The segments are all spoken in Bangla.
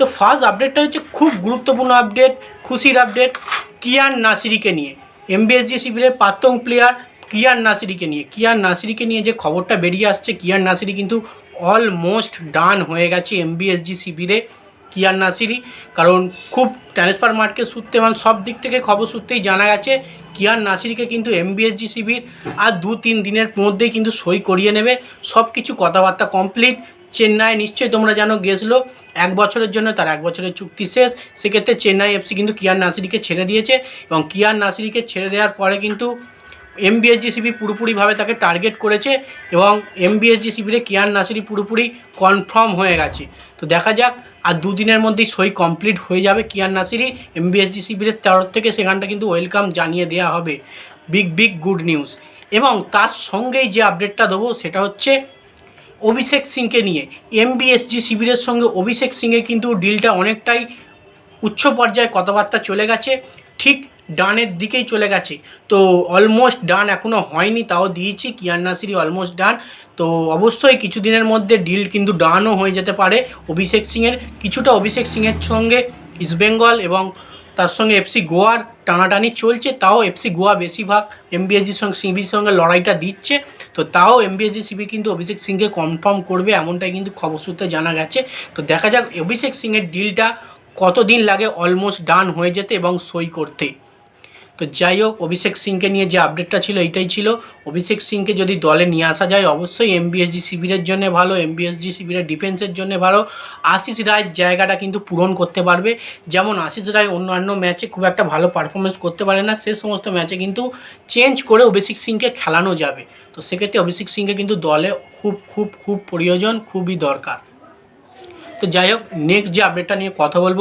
তো ফার্স্ট আপডেটটা হচ্ছে খুব গুরুত্বপূর্ণ আপডেট খুশির আপডেট কিয়ান নাসিরিকে নিয়ে। এমবিএসজি শিবিরের প্রাক্তন প্লেয়ার কিয়ান নাসিরিকে নিয়ে। কিয়ান নাসিরিকে নিয়ে যে খবরটা বেরিয়ে আসছে, কিয়ান নাসিরি কিন্তু অলমোস্ট ডান হয়ে গেছে এমবিএসজি শিবিরে কিয়ান নাসিরি। কারণ খুব ট্রান্সফার মার্কেট সূত্রে মানে সব দিক থেকে খবর সূত্রেই জানা গেছে, কিয়ান নাসিরিকে কিন্তু এমবিএসজি শিবির আর দু তিন দিনের মধ্যেই কিন্তু সই করিয়ে নেবে। সব কিছু কথাবার্তা কমপ্লিট চেন্নাই নিশ্চয়ই তোমরা জানো, গেছিল। এক বছরের জন্য তার এক বছরের চুক্তি শেষ। সেক্ষেত্রে চেন্নাই এফসি কিন্তু কিয়ান নাসিরিকে ছেড়ে দিয়েছে এবং কিয়ান নাসিরিকে ছেড়ে দেওয়ার পরে কিন্তু এম এমবিএসজিসিবি পুরোপুরিভাবে তাকে টার্গেট করেছে এবং এম এমবিএসজিসিবিরে কিয়ান নাসিরি পুরোপুরি কনফার্ম হয়ে গেছে। তো দেখা যাক, আর দুদিনের মধ্যেই সই কমপ্লিট হয়ে যাবে কিয়ান নাসিরি। এমবিএসজি শিবিরের তরফ থেকে সেখানটা কিন্তু ওয়েলকাম জানিয়ে দেওয়া হবে। বিগ বিগ গুড নিউজ এবং তার সঙ্গেই যে আপডেটটা দেবো সেটা হচ্ছে অভিষেক সিংকে নিয়ে এমবিএসজি শিবিরের সঙ্গে অভিষেক সিংয়ের কিন্তু ডিলটা অনেকটাই উচ্চ পর্যায়ে কথাবার্তা চলে গেছে, ঠিক ডানের দিকেই চলে গেছে। তো অলমোস্ট ডান এখনও হয়নি, তাও দিয়েছি কিয়ান নাসিরি অলমোস্ট ডান তো অবশ্যই কিছুদিনের মধ্যে ডিল কিন্তু ডানও হয়ে যেতে পারে অভিষেক সিংয়ের। কিছুটা অভিষেক সিংয়ের সঙ্গে ইস্টবেঙ্গল এবং তার সঙ্গে এফসি গোয়ার টানাটানি চলছে, তাও এফসি গোয়া বেশিরভাগ এমবিএসজির সঙ্গে সিবির সঙ্গে লড়াইটা দিচ্ছে। তো তাও এমবিএসজি সিবি কিন্তু অভিষেক সিংকে কনফার্ম করবে, এমনটাই কিন্তু খবর সূত্রে জানা গেছে। তো দেখা যাক, অভিষেক সিংয়ের ডিলটা কতদিন লাগে অলমোস্ট ডান হয়ে যেতে এবং সই করতে। তো যাই হোক, অভিষেক সিংকে নিয়ে যে আপডেটটা ছিল, এইটাই ছিল। অভিষেক সিংকে যদি দলে নিয়ে আসা যায়, অবশ্যই এমবিএসজি শিবিরের জন্য ভালো এমবিএসজি শিবিরের ডিফেন্সের জন্য ভালো। আশিস রায়ের জায়গাটা কিন্তু পূরণ করতে পারবে। যেমন আশিস রায় অন্যান্য ম্যাচে খুব একটা ভালো পারফরমেন্স করতে পারে না, সে সমস্ত ম্যাচে কিন্তু চেঞ্জ করে অভিষেক সিংকে খেলানো যাবে। তো সেক্ষেত্রে অভিষেক সিংকে কিন্তু দলে খুব খুব খুব প্রয়োজন, খুবই দরকার। তো যাই হোক নেক্সট যে আপডেটটা নিয়ে কথা বলব,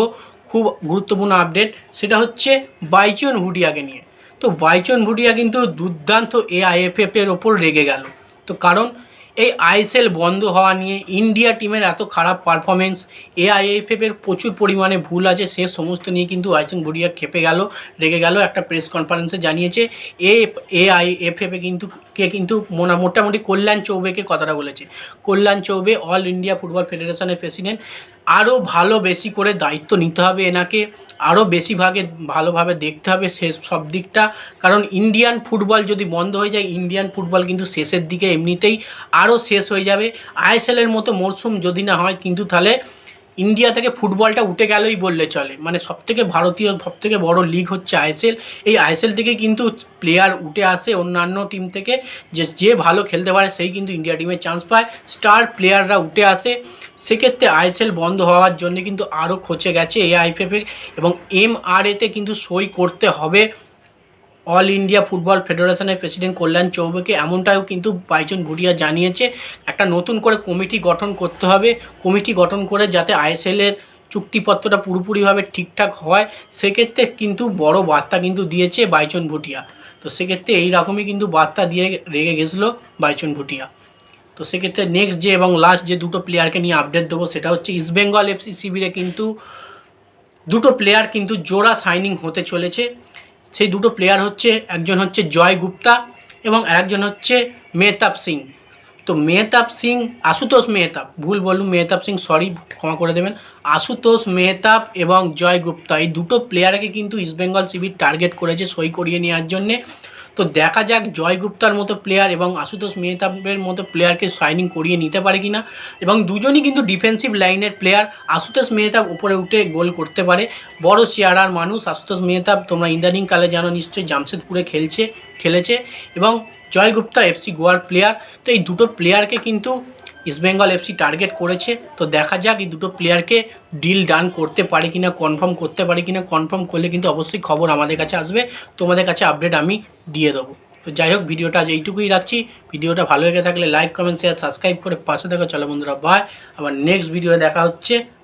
খুব গুরুত্বপূর্ণ আপডেট সেটা হচ্ছে বাইচন ভুটিয়াকে নিয়ে। তো বাইচন ভুটিয়া কিন্তু দুর্দান্ত এআইএফএফ এর ওপর রেগে গেল। তো কারণ এই আইএসএল বন্ধ হওয়া নিয়ে ইন্ডিয়া টিমের এত খারাপ পারফরমেন্স এআইএফএফ এর প্রচুর পরিমাণে ভুল আছে, সে সমস্ত নিয়ে কিন্তু আইসেন ভুটিয়া খেপে গেল, রেগে গেল, একটা প্রেস কনফারেন্সে জানিয়েছে। এ এআইএফএফে কিন্তু, কে কিন্তু মোটামুটি কল্যাণ চৌবেকে কথাটা বলেছে। Kalyan Chaubey all India football ফেডারেশনের প্রেসিডেন্ট আরও ভালো বেশি করে দায়িত্ব নিতে হবে এনাকে আরও বেশিভাগে ভালোভাবে দেখতে হবে সে সব দিকটা। কারণ ইন্ডিয়ান ফুটবল যদি বন্ধ হয়ে যায় ইন্ডিয়ান ফুটবল কিন্তু শেষের দিকে এমনিতেই আরও শেষ হয়ে যাবে। আইএসএলের মতো মরশুম যদি না হয়, কিন্তু তাহলে ইন্ডিয়া থেকে ফুটবলটা উঠে গেলেই বললে চলে। মানে সবথেকে ভারতীয়, সবথেকে বড় লিগ হচ্ছে আইএসএল এই আইএসএল থেকে কিন্তু প্লেয়ার উঠে আসে অন্যান্য টিম থেকে। যে যে ভালো খেলতে পারে, সেই কিন্তু ইন্ডিয়া টিমে চান্স পায়। স্টার প্লেয়াররা উঠে আসে। সেক্ষেত্রে আইএসএল বন্ধ হওয়ার জন্য কিন্তু আরও খচে গেছে এআইপিএফে এবং এমআরএতে কিন্তু সই করতে হবে। অল ইন্ডিয়া ফুটবল ফেডারেশনের প্রেসিডেন্ট কল্যাণ চৌবেকে এমনটাও কিন্তু বাইচুন ভুটিয়া জানিয়েছে। একটা নতুন করে কমিটি গঠন করতে হবে। কমিটি গঠন করে যাতে আইএসএলের চুক্তিপত্রটা পুরোপুরিভাবে ঠিকঠাক হয়, সেক্ষেত্রে কিন্তু বড় বার্তা কিন্তু দিয়েছে বাইচন ভুটিয়া। তো সেক্ষেত্রে এই রকমই কিন্তু বার্তা দিয়ে রেগে গেছিল বাইচন ভুটিয়া। তো সেক্ষেত্রে নেক্সট যে এবং লাস্ট যে দুটো প্লেয়ারকে নিয়ে আপডেট দেবো, সেটা হচ্ছে ইস্টবেঙ্গল এফসি শিবিরে কিন্তু দুটো প্লেয়ার কিন্তু জোড়া সাইনিং হতে চলেছে। সেই দুটো প্লেয়ার হচ্ছে, একজন হচ্ছে জয় গুপ্তা এবং আরেকজন হচ্ছে মেহতাব সিং। তো মেহতাব সিং, আশুতোষ মেহতাব, ভুল বলুন মেহতাব সিং সরি ক্ষমা করে দেবেন। আশুতোষ মেহতাব এবং জয় গুপ্তা, এই দুটো প্লেয়ারকে কিন্তু ইস্টবেঙ্গল শিবির টার্গেট করেছে সই করিয়ে নেওয়ার জন্যে। তো দেখা যাক জয় গুপ্তার মতো প্লেয়ার এবং আশুতোষ মেহতাবের মতো প্লেয়ারকে সাইনিং করিয়ে নিতে পারে কিনা। এবং দুজনই কিন্তু ডিফেন্সিভ লাইনের প্লেয়ার আশুতোষ মেহতাব উপরে উঠে গোল করতে পারে। বড় চেয়ারার মানুষ আশুতোষ মেহতাব। তোমরা ইদানিং কালে জানো নিশ্চয়ই জামশেদপুরে খেলছে, খেলেছে। এবং জয় গুপ্তা এফসি গোয়ার প্লেয়ার তো এই দুটো প্লেয়ারকে কিন্তু ইস্টবেঙ্গল এফসি টার্গেট করেছে, তো দেখা যাক এই দুটো প্লেয়ারকে ডিল ডান করতে পারে কিনা কনফার্ম করতে পারে কিনা কনফার্ম করলে কিন্তু অবশ্যই খবর আমাদের কাছে আসবে। তোমাদের কাছে আপডেট আমি দিয়ে দেবো। তো যাই হোক, ভিডিওটা আজ এইটুকুই রাখছি। ভিডিওটা ভালো লেগে থাকলে লাইক কমেন্ট শেয়ার সাবস্ক্রাইব করে পাশে দেখো চলো বন্ধুরা বাই আবার নেক্সট ভিডিও দেখা হচ্ছে।